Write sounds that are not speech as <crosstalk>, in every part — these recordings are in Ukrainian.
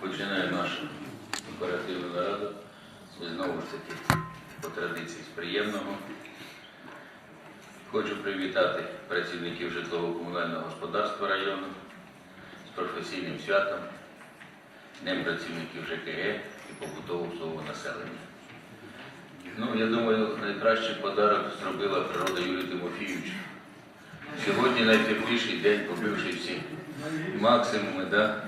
Починаю нашу оперативну нараду. І знову ж таки по традиції з приємного. Хочу привітати працівників житлово-комунального господарства району з професійним святом, Днем працівників ЖКГ і побутового свого населення. Ну, я думаю, найкращий подарок зробила природа Юрій Тимофійович. Сьогодні найтепліший день, побивши всі максимуми, да?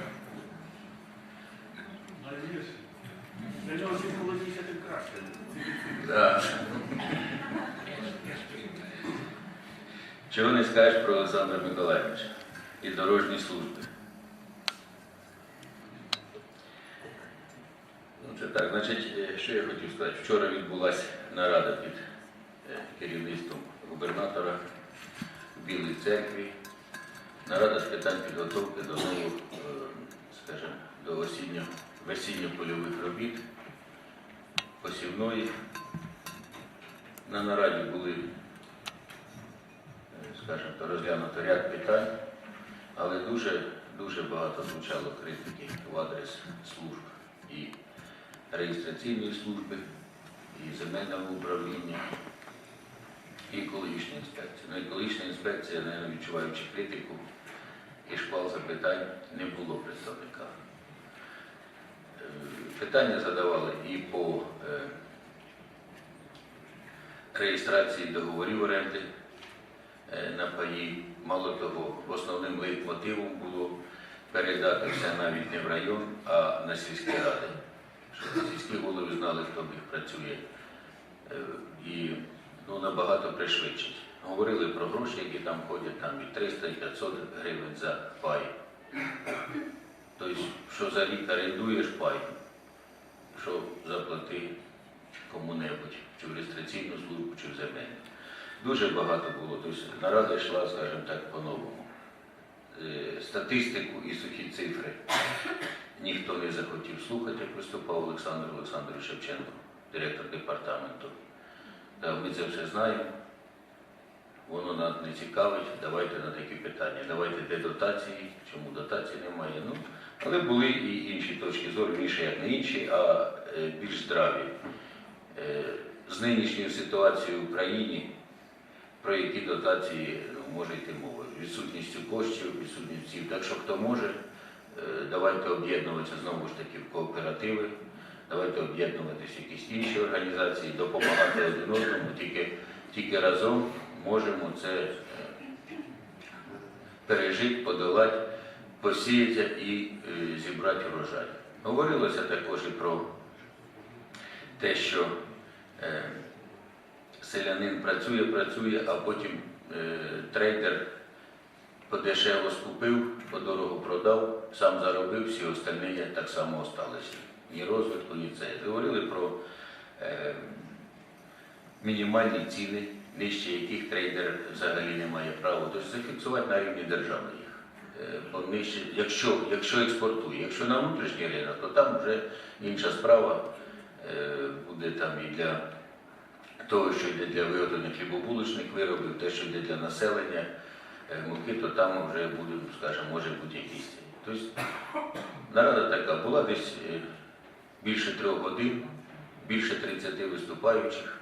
Да. Чого не скажеш про Олександра Миколаївича і дорожні служби? Ну, це так, значить, е, що я хотів сказати? Вчора відбулася нарада під е, керівництвом губернатора в Білій церкві. Нарада з питань підготовки до нових, е, скажімо, до осінньо, весінньо-польових робіт, посівної. На нараді були, е, скажімо, то розглянуто ряд питань, але дуже, дуже багато звучало критики в адрес служб і реєстраційної служби, і земельного управління, і екологічної інспекції. Ну, екологічна інспекція, навіть відчуваючи критику і шквал запитань, не було представника. Питання задавали і по е, реєстрації договорів оренди е, на паї. Мало того, основним лейтмотивом було передати все навіть не в район, а на сільські ради, щоб сільські голови знали, хто в них працює. Е, І ну, набагато пришвидшить. Говорили про гроші, які там ходять, там і 300, і 500 гривень за пай. Тобто, що за рік орендуєш пай, що заплати кому-небудь, чи в реєстраційну службу, чи в земельну. Дуже багато було. Тобто нарада йшла, скажімо так, по-новому. Е, Статистику і сухі цифри ніхто не захотів слухати, як виступав Олександр Олександрович Шевченко, директор департаменту. Та ми це все знаємо. Воно нас не цікавить, давайте на такі питання. Давайте де дотації, чому дотацій немає. Ну, але були і інші точки зору, більше як не інші, а більш здраві. Е, З нинішньою ситуацією в Україні, про які дотації ну, може йти мова. Відсутністю коштів, відсутністю. Так що хто може, е, давайте об'єднуватися знову ж таки в кооперативи, давайте об'єднуватися в якісь інші організації, допомагати один одному, тільки, тільки разом можемо це е, пережити, подолати, посіяти і е, зібрати урожай. Говорилося також і про те, що е, селянин працює, працює, а потім е, трейдер подешево скупив, подорого продав, сам заробив, всі остальні так само осталися. Ні розвитку, ні це. Говорили про е, мінімальні ціни, нижче яких трейдер взагалі не має права. Тобто зафіксувати на рівні держави їх. Е, якщо, якщо експортує, якщо на внутрішній ринок, то там вже інша справа буде там і для того, що йде для виготовлення хлібобулочних виробів, те, що йде для населення, е, муки, то там вже буде, скажімо, може бути якісь. Тобто нарада така була десь е, більше трьох годин, більше 30 виступаючих.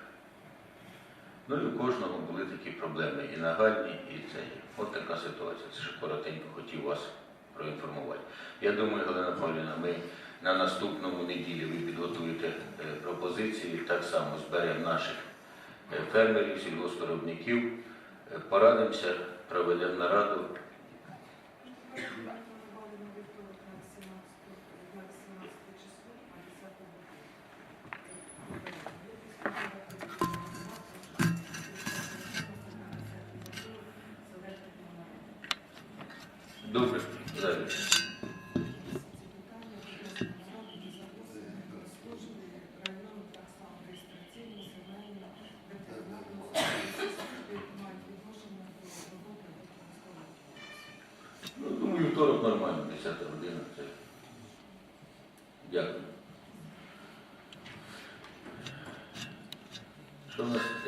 Ну і у кожного були такі проблеми і нагальні, і це. От така ситуація. Це ще коротенько хотів вас проінформувати. Я думаю, Галина Павлівна, ми на наступному неділі ви підготуєте е, пропозиції, так само зберемо наших е, фермерів, сільгоспвиробників, е, порадимося, проведемо нараду.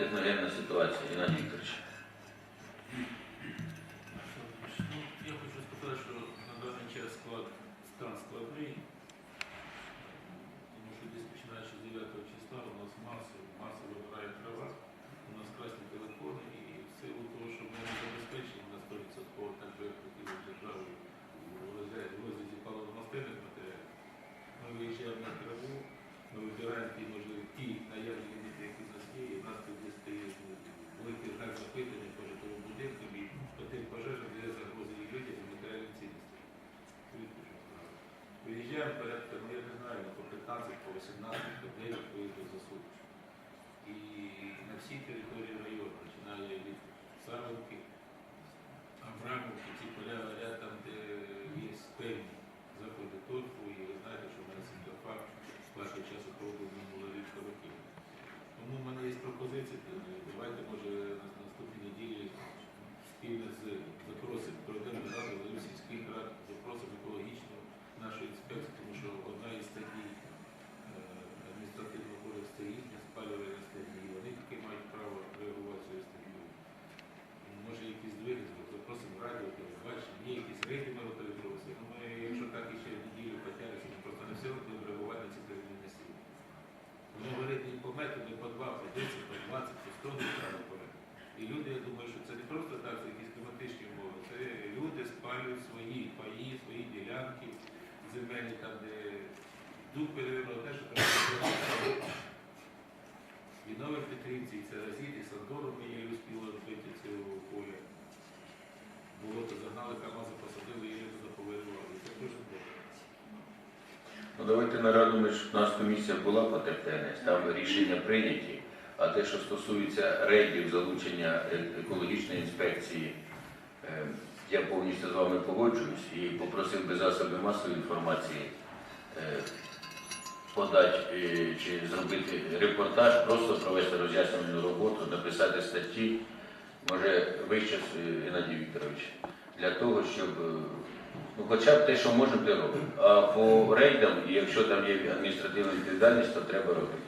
Техногенна ситуація, Геннадій Вікторович? Ну, Я хочу сказати, що на даний час склад стан складний. годин порядка, ну я не знаю, по 15, по 18 годин виїздив за сутки. І на всій території району, починає від Савинки, Абрамовки, ці поля горять там, де є певні заходи торфу, і ви знаєте, що в мене Сінтофак перший час проводив минуло річка років. Тому в мене є пропозиція, е, давайте, може, на наступній неділі спільно з запросимо, проведемо раду голів сільських рад, запросимо екологічну нашу інспекцію, тому що одна із статей е, адміністративного кодексу це їхня спалювальна статті, і вони тільки мають право реагувати цією статтю. Може якісь двиги, запросимо радіо, телебачення, є якісь рейди ми локалізувалися. Ну, ми, якщо так іще неділю потягнеться, ми просто не все будемо реагувати на ці терміни слів. Вони говорять не по мету, не по два, по 10, по 20, по 100 гектарів поряд. І люди, я думаю, що це не просто так, це якісь кліматичні умови. Це люди спалюють свої паї, свої ділянки земельні, там, де дух перевернуло те, що треба зробити. І Нових Петрівці, і це Розіт, і Сандору ми її успіли робити цього поля. Болото загнали, камази посадили, і туди повернували. Це дуже добре. Ну давайте нараду, ми ж у нас комісія була по ТРТНС, там рішення прийняті. А те, що стосується рейдів залучення е- екологічної інспекції, е, я повністю з вами погоджуюсь і попросив би засоби масової інформації е, подати чи зробити репортаж, просто провести роз'яснювальну роботу, написати статті, може вище Геннадій Вікторович, для того, щоб ну, хоча б те, що можемо, те робимо. А по рейдам, і якщо там є адміністративна відповідальність, то треба робити.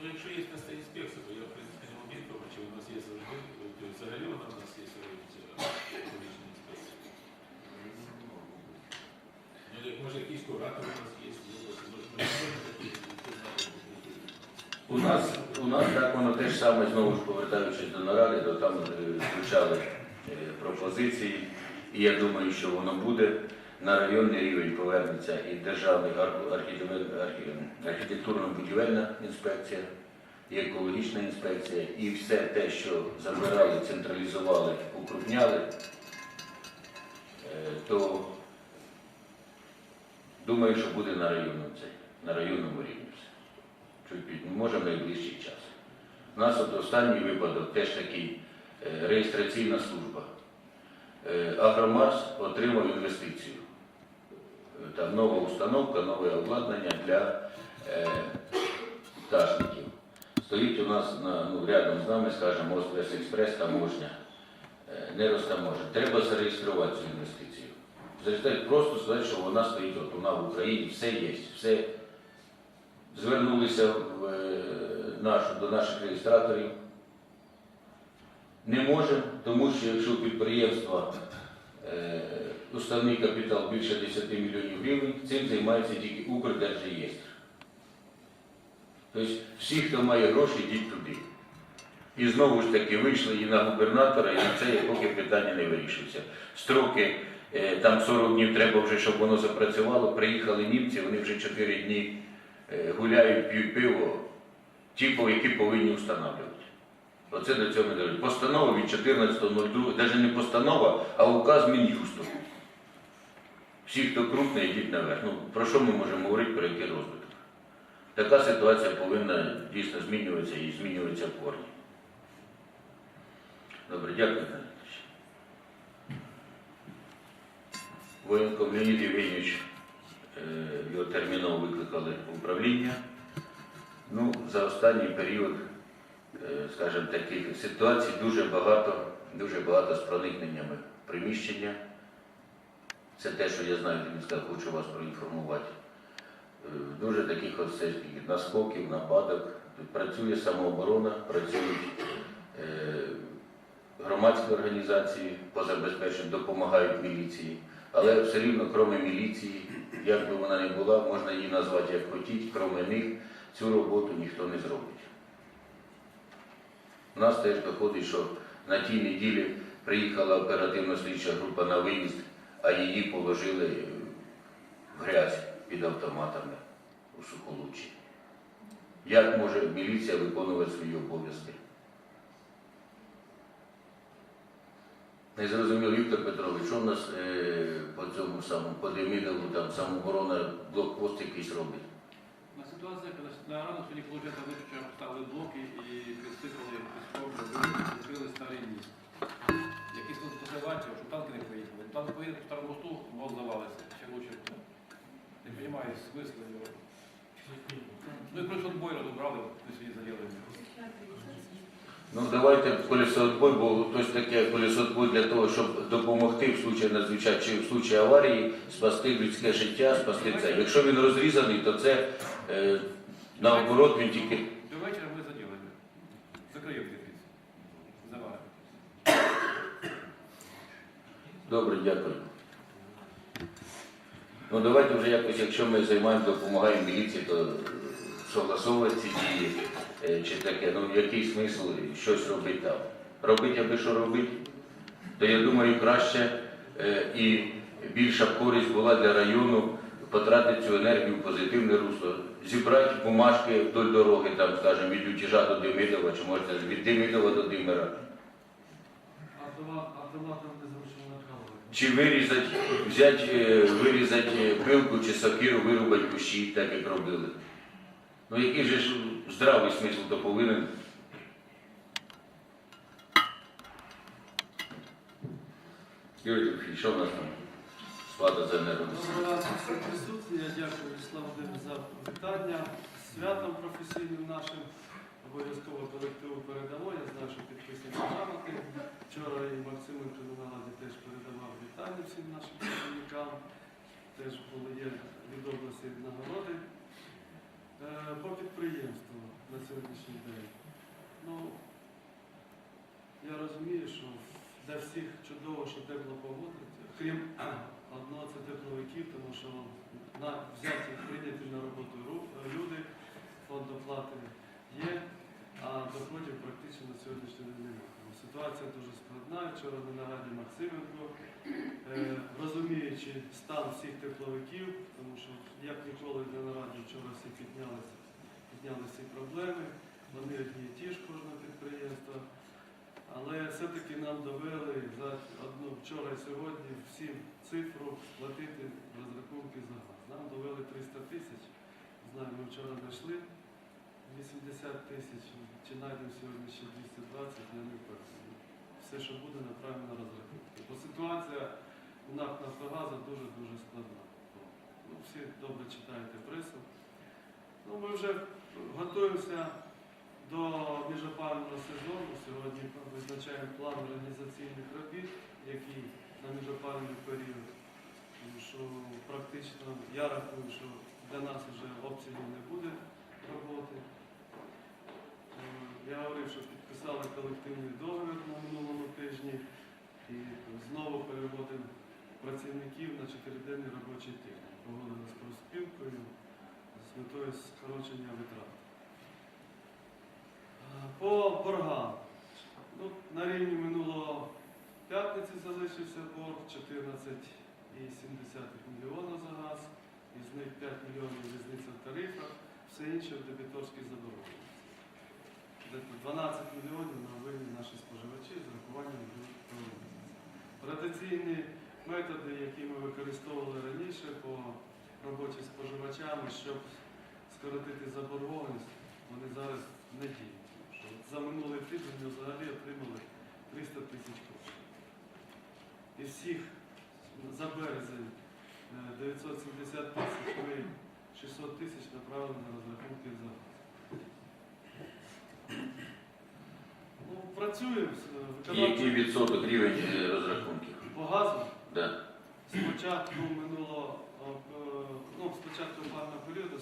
Ну, якщо є місце інспекція, то я, в принципі, не об'єктував, чи у нас є завжди, взагалі вона в нас є сьогодні, екологічна інспекція. Ну, як може якийсь куратор у нас є, знає. У нас, у нас так воно те ж саме, знову ж повертаючись до наради, то там е, звучали е, пропозиції, і я думаю, що воно буде. На районний рівень повернеться і Державна архітектурно- архі- архітектурно-будівельна інспекція, і екологічна інспекція, і все те, що забирали, централізували, укрупняли, е, то думаю, що буде на районному, на районному рівні все чуть може в найближчий час. У нас от останній випадок теж такий е, реєстраційна служба. Е, Агромарс отримав інвестицію. Е, Там нова установка, нове обладнання для е, пташників. Стоїть у нас на, ну, рядом з нами, скажімо, Острес Експрес, таможня. Не розтаможня. Треба зареєструвати цю інвестицію. Зареєструвати, просто сказати, що вона стоїть, от вона в Україні, все є, все звернулися в нашу, до наших реєстраторів. Не можемо, тому що якщо у підприємства е, уставний капітал більше 10 мільйонів гривень, цим займається тільки Укрдержреєстр. Тобто всі, хто має гроші, йдіть туди. І знову ж таки вийшли і на губернатора, і на це, поки питання не вирішується. Строки, е, там 40 днів треба вже, щоб воно запрацювало. Приїхали німці, вони вже 4 дні е, гуляють, п'ють пиво, ті, які повинні встановлювати. Оце до цього ми дожили. Постанова від 14.02, навіть не постанова, а указ Мін'юсту. Всі, хто крупний, йдіть наверх. Ну, про що ми можемо говорити, про який розвиток? Така ситуація повинна дійсно змінюватися і змінюватися в корні. Добре, дякую, Вікторович. Воєнком Леонід Євгенійович, е, його терміново викликали в управління. Ну, за останній період, скажімо, таких ситуацій дуже багато, дуже багато з проникненнями приміщення. Це те, що я знаю, сказав, хочу вас проінформувати. Е, Дуже таких ось наскоків, нападок. Працює самооборона, працюють е, громадські організації по забезпеченню, допомагають міліції. Але все рівно, крім міліції, як би вона не була, можна її назвати як хотіть, крім них, цю роботу ніхто не зробить. У нас теж доходить, що на тій неділі приїхала оперативно слідча група на виїзд, а її положили в грязь під автоматами у Сухолуччі. Як може міліція виконувати свої обов'язки? Не зрозумів Віктор Петрович, що в нас е, по цьому самому, по Демидову, там самооборона, блокпост якийсь робить. На ситуація, коли на рано сьогодні получается виключно поставили блоки і підсипали піском, закрили старий міст. Якісь тут позивачів, щоб танки не поїхали. Танк поїде по старому мосту, мост завалиться. Ще лучше. Не розумію смисла його. Ну і плюс отбой розібрали, ми сьогодні заділили. Ну давайте колесоотбой, бо хтось таке колесоотбой для того, щоб допомогти в случаї надзвичай чи в случаї аварії спасти людське життя, спасти це. Якщо він розрізаний, то це е, наоборот він тільки. До вечора ми заділимо. Закриємо теплицю. Завалимо. Добре, дякую. Ну давайте вже якось, якщо ми займаємо, допомагаємо міліції, то согласовувати ці дії чи таке, ну який смисл щось робити там. Робити, аби що робити, то я думаю, краще е, і більша користь була для району потратити цю енергію в позитивне русло, зібрати бумажки вдоль дороги, там, скажімо, від Утіжа до Демидова, чи можна від Демидова до Димира. Накалувати. Чи вирізати, взяти, е, вирізати е, пилку чи сокиру, вирубати кущі, так як робили. Ну же ж здравий смисл то повинен? Юрій Тимофійович, що в нас там? Сплата за енергоносії. всім присутні. Я дякую Вячеславу за вітання. Святом професійним нашим обов'язково колективу передамо. Я знаю, що підписані грамоти. Вчора і Максименко на нараді теж передавав вітання всім нашим працівникам. Теж були є від нагороди. Е, По підприємству на сьогоднішній день. Ну, я розумію, що для всіх чудово, що тепло погода, крім <clears throat> одного це тепловиків, тому що на взяті прийняті на роботу люди, фонд оплати є, а доходів практично на сьогоднішній день немає. Ситуація дуже складна. Вчора на нараді Максименко, е, розуміючи стан всіх тепловиків, тому що як ніколи на нараді вчора всі піднялися, підняли всі проблеми, вони одні і ті ж кожного підприємства. Але все-таки нам довели за одну вчора і сьогодні всім цифру платити розрахунки за газ. Нам довели 300 тисяч. Знаю, ми вчора знайшли 80 тисяч. Чи знайдемо сьогодні ще 220, я не впевнений. Все, що буде, направимо на розрахунки. Бо ситуація у НАК Нафтогазу дуже-дуже складна. Ну, всі добре читаєте пресу. Ну, ми вже готуємося до міжопального сезону сьогодні визначаємо план організаційних робіт, який на міжопальний період. Тому що практично я рахую, що для нас вже обсягів не буде роботи. Я говорив, що підписали колективний договір на минулому тижні і знову переводимо працівників на чотириденний робочий тиждень. Погодили з профспілкою з метою скорочення витрат. По боргам. Ну, на рівні минулого п'ятниці залишився борг 14,7 мільйона за газ, із них 5 мільйонів різниця в тарифах, все інше в дебіторській заборгованості. Десь 12 мільйонів на винні наші споживачі з рахуванням. Традиційні методи, які ми використовували раніше по роботі з споживачами, щоб скоротити заборгованість, вони зараз не діють. За минулий тиждень ми взагалі отримали 300 тисяч коштів. Із всіх за березень е, 970 тисяч, ми 600 тисяч направили на розрахунки за працюємо з е, який виконавчим відсоток рівень е, розрахунків? по газу. Да. Спочатку минуло, е, ну, спочатку опального періоду 46-47%.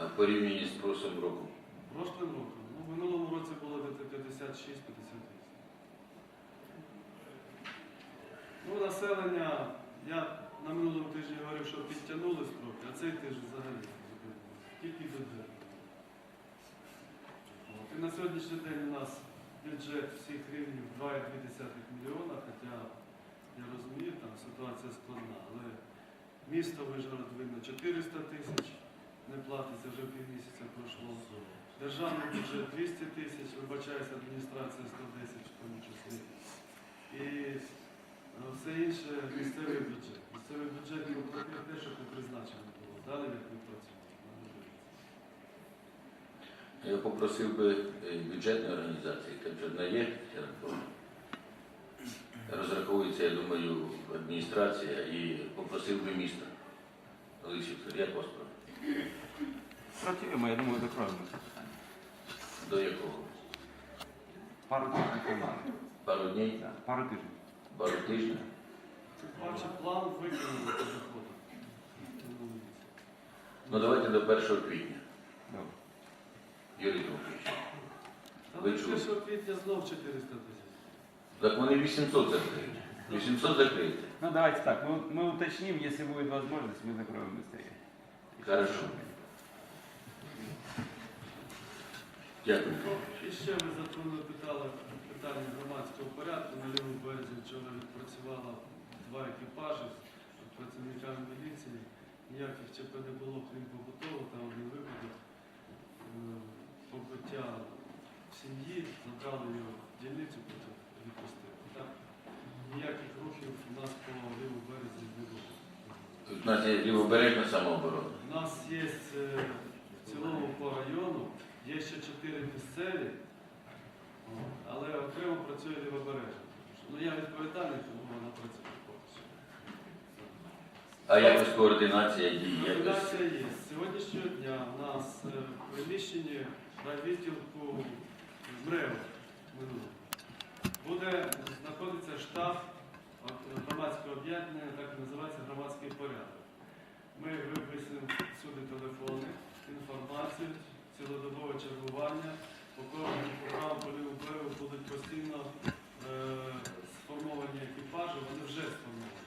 А в порівнянні з прошлим роком. Прошлим роком. Ну, в минулому році було десь 56-58. Ну, населення, я на минулому тижні говорив, що підтягнули строки, а цей тиждень взагалі зупинили. Тільки бюджет. На сьогоднішній день у нас бюджет всіх рівнів 2,2 мільйона, хоча я розумію, там ситуація складна, але місто Вижгород видно 400 тисяч, не платиться вже півмісяця пройшло. державний бюджет 200 тисяч, вибачаюся, адміністрація 110 в тому числі. І е, все інше місцевий бюджет. Місцевий бюджет його про те, що не призначено було. Далі як ми працюємо. Я попросив би е, бюджетні організації, там же одна є, розраховується, я думаю, адміністрація і попросив би. Олексій Вікторович, як вас про- Працюємо, я думаю, закроємо. До якого? Пару тижнів. Пару днів, Да, пару тижнів. пару тижнів. Бачу, план виконано. Ну давайте до 1 квітня. Добре. Юрій Дмитрович. Та Ви ви чули? 1 квітня знов 400 тисяч. Так вони 800 закриють. 800 закриють. Ну давайте так, мы, мы уточним, если будет возможность, мы закроем быстрее. Хорошо. Дякую. Ну, І ще ви законно питали питання громадського порядку. На лівому березі вчора відпрацювало два екіпажі з працівниками міліції. Ніяких ЧП не було, крім побутового, там один випадок е, побиття в сім'ї, забрали його в дільницю, потім відпустили. Так? Ніяких рухів у нас по лівому березі не було. У нас є лівобережна самооборона. У нас є е, в цілому по району, є ще чотири місцеві, але окремо працює лівобережна. Ну я відповідальний, тому вона працює. А якось координація дій. Координація є. З сьогоднішнього дня у нас е, в приміщенні на відділку минулого буде знаходитися штаб громадського об'єднання, так і називається громадський порядок. Ми виписуємо сюди телефони, інформацію, цілодобове чергування, по кожному програму по лівому берегу будуть постійно е, сформовані екіпажі, вони вже сформовані,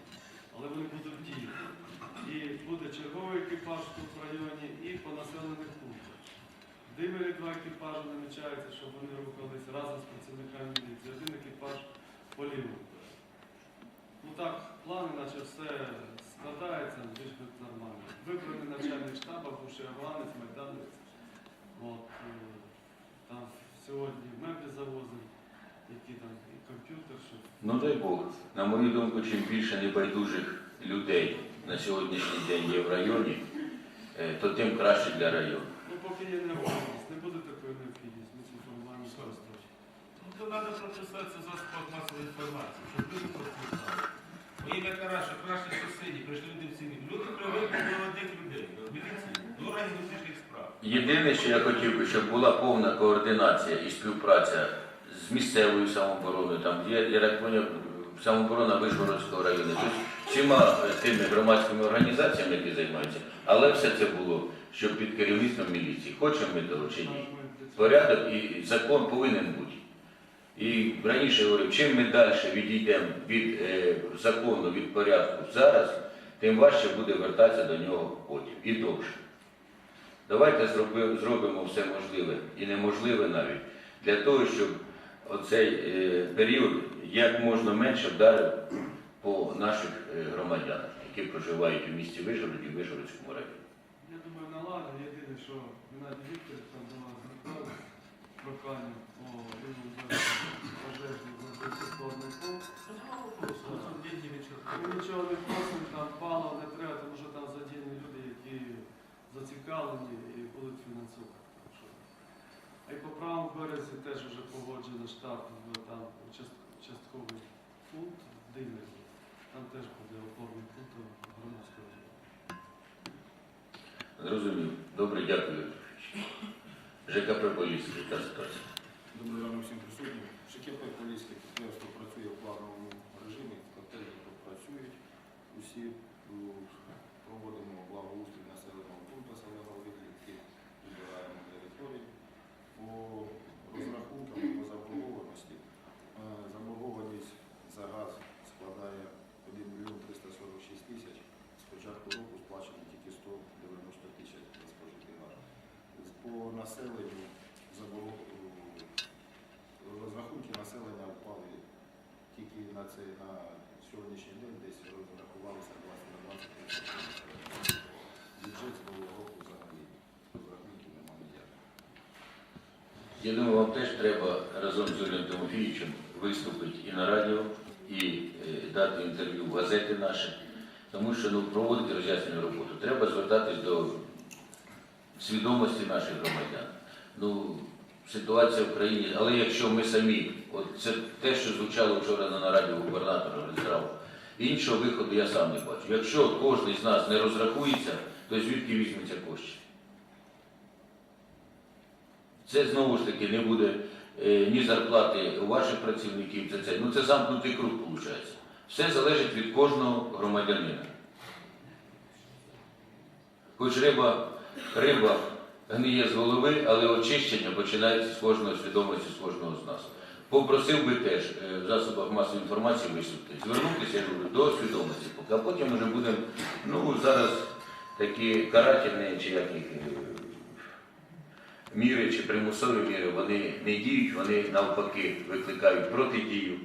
але вони будуть діяти. І буде черговий екіпаж тут в районі і по населених пунктах. В Димирі два екіпажі намічається, щоб вони рухались разом з працівниками міліції. Один екіпаж по лівому. берегу. Ну так, плани, наче все складається, більш нормально. Вибраний начальник штабу, бувший афганець, майданець. От, е, там сьогодні меблі завозимо, які там і комп'ютер, Ну дай Бог. На мою думку, чим більше небайдужих людей на сьогоднішній день є в районі, е, то тим краще для району. Ну, поки є необхідність, не буде такої необхідності, ми цим формуємо просто. Ну, то треба прописати це засобах масової інформації, щоб люди просто знали. Бо їм як краще, краще сусіді, прийшли люди в цивіль. Люди привикли до одних людей, до міліції, до органів внутрішніх справ. Єдине, що я хотів би, щоб була повна координація і співпраця з місцевою самообороною, там є, я так поняв, самооборона Вишгородського району, тобто всіма тими громадськими організаціями, які займаються, але все це було, щоб під керівництвом міліції. Хочемо ми того чи ні. Порядок і закон повинен бути. І раніше говорив, чим ми далі відійдемо від е, закону, від порядку зараз, тим важче буде вертатися до нього потім і довше. Давайте зроби- зробимо все можливе і неможливе навіть для того, щоб оцей е, період як можна менше вдарив по наших е, громадянах, які проживають у місті Вишгороді, Вишгородському районі. Я думаю, наладу. Єдине, що Геннадій Вікторович там до вас звертався з проханням по рівному пожежній закладний пункт. Ми нічого не просимо, там паливо не треба, тому що там задіяні люди, які зацікавлені і будуть фінансувати. А й по правому березі теж вже погоджено штаб, там участковий пункт дивний. Там теж буде опорний пункт громадського. Зрозумів. Добре, дякую. ЖКП Поліський, яка ситуація? Добрий ранок всім присутнім. ЖКП Поліське підприємство працює в плановому режимі, котельні працюють. Усі м, проводимо благоустрій населеного пункту селеного відлітки, підбираємо території. По розрахункам по заборгованості. е, Заборгованість за газ складає 1 мільйон 346 тисяч. З початку року сплачено тільки 190 тисяч за спожитий газ. По населенню заборгованість розрахунки населення впали тільки на сьогоднішній день десь розрахувалися 20 на 20 тисяч. Бюджет з нового року взагалі розрахунків немає ніяких. Я думаю, вам теж треба разом з Юрієм Тимофійовичем виступити і на радіо, і е, дати інтерв'ю в газети наші, тому що ну, проводити роз'яснювальну роботу. Треба звертатись до свідомості наших громадян. Ну, ситуація в країні, але якщо ми самі, це те, що звучало вчора на нараді губернатора Різдрава, іншого виходу я сам не бачу. Якщо кожен з нас не розрахується, то звідки візьметься кошти? Це знову ж таки не буде е, ні зарплати у ваших працівників, це це. Ну це замкнутий круг виходить. Все залежить від кожного громадянина. Хоч риба, риба гниє з голови, але очищення починається з кожної свідомості, з кожного з нас. Попросив би теж е, в засобах масової інформації висвітлити, звернутися до свідомості, а потім вже будемо, ну зараз такі карательні чи як їх, е, міри чи примусові міри, вони не діють, вони навпаки викликають протидію.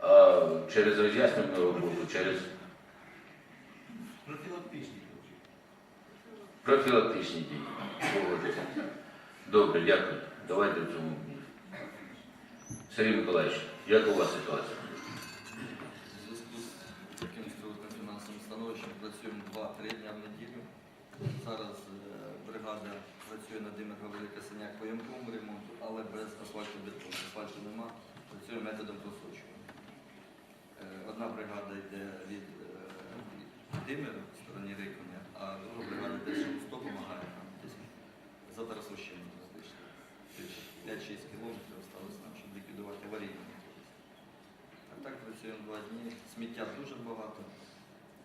А через роз'яснювальну роботу, через Профілактичні дії. профілактичні дії. Добре, дякую. Давайте в цьому. Сергій Миколаївич, як у вас ситуація? У зв'язку з таким фінансовим становищем працюємо 2-3 дня в неділю. Зараз е, бригада працює над Димирга Велика Синяк по ямковому ремонту, але без асфальту бетону. Асфальту нема, працює методом просочування. Е, Одна бригада йде від е, Димира в стороні Риконя, а друга бригада йде, 100 допомагає нам за Тарасовщину практично. 5-6 кілометрів осталось ліквідувати аварійну. А так працюємо два дні. Сміття дуже багато.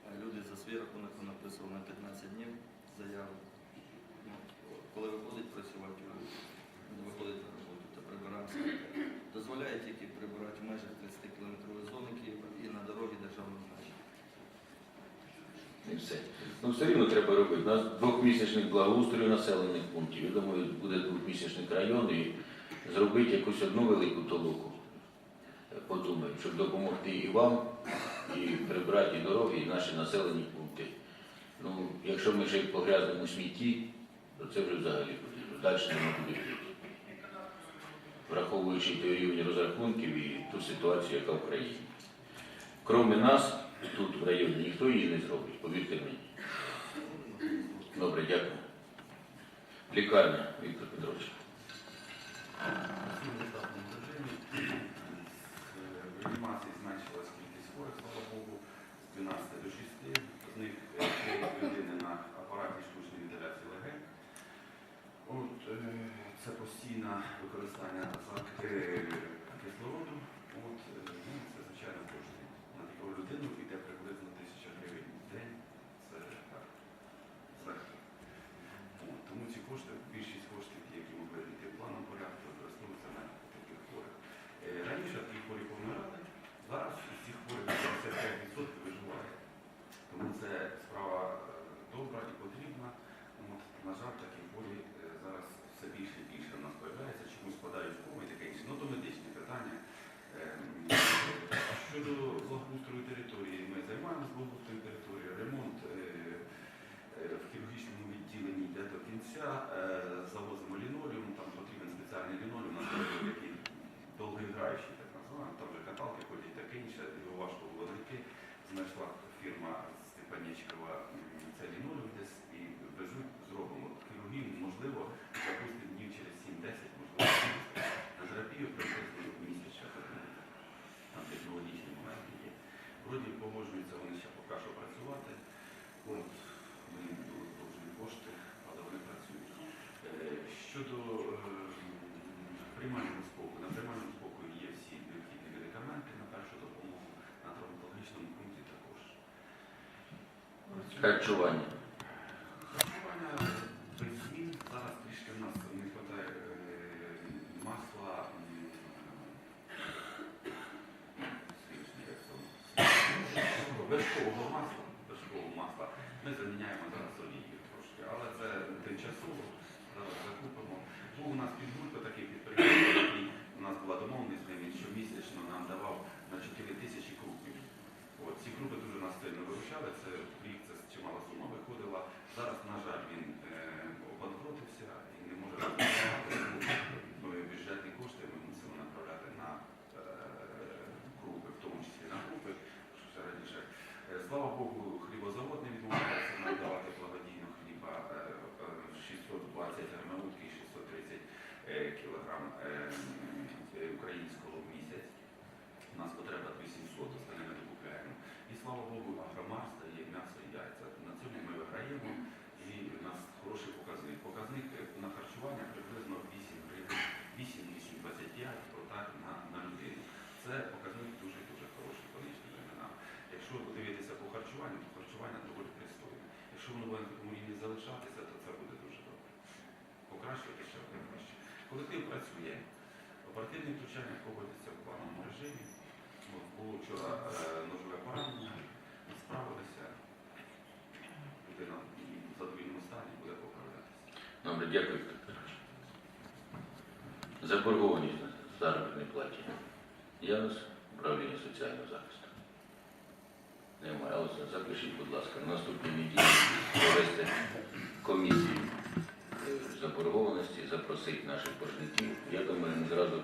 Е, Люди за свій рахунок написали на 15 днів заяву. Ну, Коли виходить працювати, не виходить на роботу, то прибираємо сміття. Дозволяє тільки прибирати в межах 30 кілометрової зони Києва і на дорогі державного значення. Все. Ну, все рівно треба робити. У нас двохмісячний благоустрій населених пунктів. Я думаю, буде двохмісячний район і зробити якусь одну велику толоку. Подумаємо, щоб допомогти і вам, і прибрати і дороги, і наші населені пункти. Ну, якщо ми ще й погрязнемо у смітті, то це вже взагалі буде. Далі не буде жити. Враховуючи той рівень розрахунків і ту ситуацію, яка в країні. Кроме нас, тут в районі ніхто її не зробить, повірте мені. Добре, дякую. Лікарня, Віктор Петрович. Thank you. Знайшла фирма Степанечкова м, це лінолеум десь і везуть, зробимо. Хірургію, можливо, запустимо днів через 7-10, можливо, на терапію приблизно місяць ще потрібно. Там технологічні моменти є. Вроді погоджуються вони ще поки що працювати. От, ми їм продовжуємо кошти, але вони працюють. Е, Щодо е, приймального спокою, на приймальному спокою є всі необхідні медикаменти на першу допомогу, на травматологічному пункті також. Працюємо. Харчування. Харчування без змін. Зараз трішки в нас не вистачає масла. м, скажімо, як це, Вершкового масла. Вершкового масла. Ми заміняємо зараз олією трошки, але це тимчасово. Зараз закупимо. Був у нас підгрупа такий підприємство, який у нас була домовленість з ним, він щомісячно нам давав на 4 тисячі крупів. От, ці групи дуже нас сильно виручали, це рік це чимала сума виходила. Зараз, на жаль, він е, обанкротився і не може розповідати. Ми бюджет повинен в такому рівні залишатися, то це буде дуже добре. Покращувати ще буде краще. Колектив працює, оперативне включання проводиться в плановому режимі. От, було вчора е, ножове поранення, справилися. Людина в задовільному стані буде поправлятися. Добре, дякую. Заборгованість на заробітній платі. Я вас управління соціального захисту. Немає. Але запишіть, будь ласка, на наступній неділі провести комісію е, заборгованості, запросити наших боржників. Я думаю, ми зразу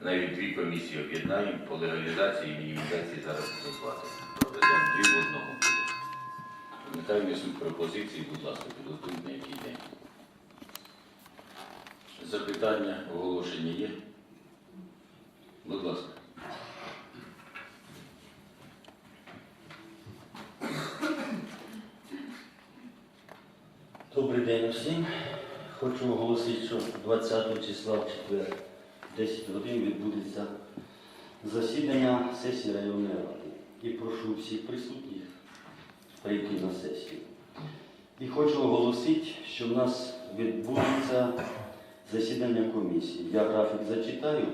навіть дві комісії об'єднаємо по легалізації і мінімізації заробітної плати. Проведемо дві в одному. Нехай несуть пропозиції, будь ласка, підготують на який день. Запитання, оголошення є? Будь ласка. Добрий день усім. Хочу оголосити, що 20 числа в четвер 10 годин відбудеться засідання сесії районної ради. І прошу всіх присутніх прийти на сесію. І хочу оголосити, що в нас відбудеться засідання комісії. Я графік зачитаю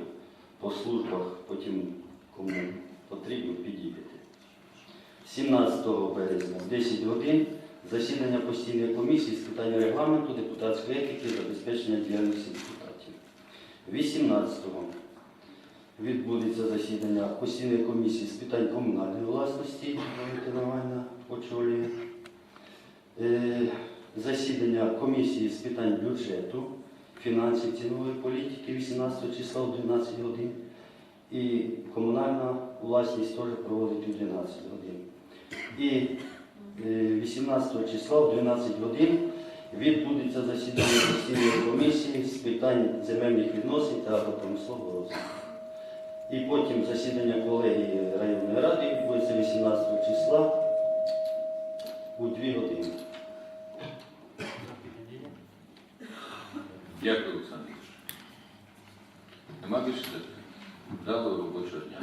по службах, потім кому потрібно підійдете. 17 березня 10 годин засідання постійної комісії з питань регламенту, депутатської етики, забезпечення діяльності депутатів. 18-го відбудеться засідання постійної комісії з питань комунальної власності, Валентина очолює. Е, Засідання комісії з питань бюджету, фінансів, цінової політики 18 числа о 12 годин. І комунальна власність теж проводить у 12 годин. І 18 числа в 12 годин відбудеться засідання постійної комісії з питань земельних відносин та агропромислового розвитку. І потім засідання колегії районної ради відбудеться 18 числа у 2 години. Дякую, Олександр. Нема більше запитань? Вдалого робочого дня.